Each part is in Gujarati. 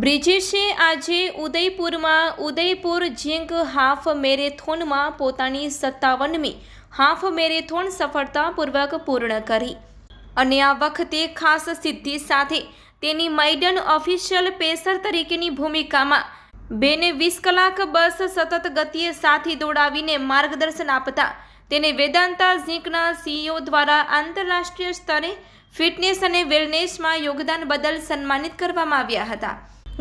બ્રિજેશે આજે ઉદયપુરમાં ઉદયપુર ઝીંક હાફ મેરેથોનમાં પોતાની સત્તાવનમી હાફ મેરેથોન સફળતાપૂર્વક પૂર્ણ કરી. અને આ વખતે ખાસ સિદ્ધિ સાથે તેની માઇડન ઓફિશિયલ પેસર તરીકેની ભૂમિકામાં બેને વીસ કલાક બસ સતત ગતિએ સાથી દોડાવીને માર્ગદર્શન આપતા તેને વેદાંતા ઝીંકના સીઈઓ દ્વારા આંતરરાષ્ટ્રીય સ્તરે ફિટનેસ અને વેલનેસમાં યોગદાન બદલ સન્માનિત કરવામાં આવ્યા હતા.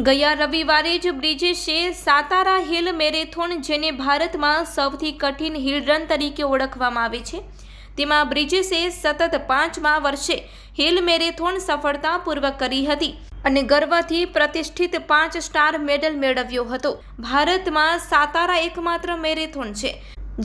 ગયા રવિવારે જ બ્રિજેશે સાતારા હિલ મેરેથોન જેને ભારતમાં સૌથી કઠિન હિલ રન તરીકે ઓળખવામાં આવે છે. તેમાં બ્રિજેશે સતત પાંચમા વર્ષે હિલ મેરેથોન સફળતાપૂર્વક કરી હતી અને ગર્વથી પ્રતિષ્ઠિત પાંચ સ્ટાર મેડલ મેળવ્યો હતો. ભારતમાં સાતારા એકમાત્ર મેરેથોન છે,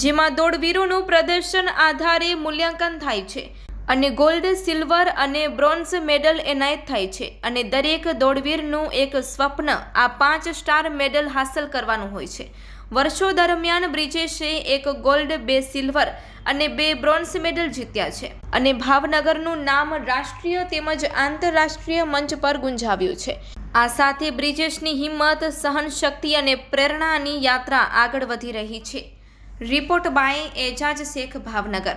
જેમાં દોડવીરોનું પ્રદર્શન આધારે મૂલ્યાંકન થાય છે. અને ગોલ્ડ સિલ્વર અને બ્રોન્ઝ મેડલ એનાયત થાય છે. અને દરેક દોડવીરનું એક સ્વપ્ન આ પાંચ સ્ટાર મેડલ હાંસલ કરવાનું હોય છે. વર્ષો દરમિયાન બ્રિજેશે એક ગોલ્ડ બે સિલ્વર અને બે બ્રોન્ઝ મેડલ જીત્યા છે. અને ભાવનગરનું નામ રાષ્ટ્રીય તેમજ આંતરરાષ્ટ્રીય મંચ પર ગુંજાવ્યું છે. આ સાથે બ્રિજેશની હિંમત, સહનશક્તિ અને પ્રેરણાની યાત્રા આગળ વધી રહી છે. Report by Ejaz Shaikh, Bhavnagar.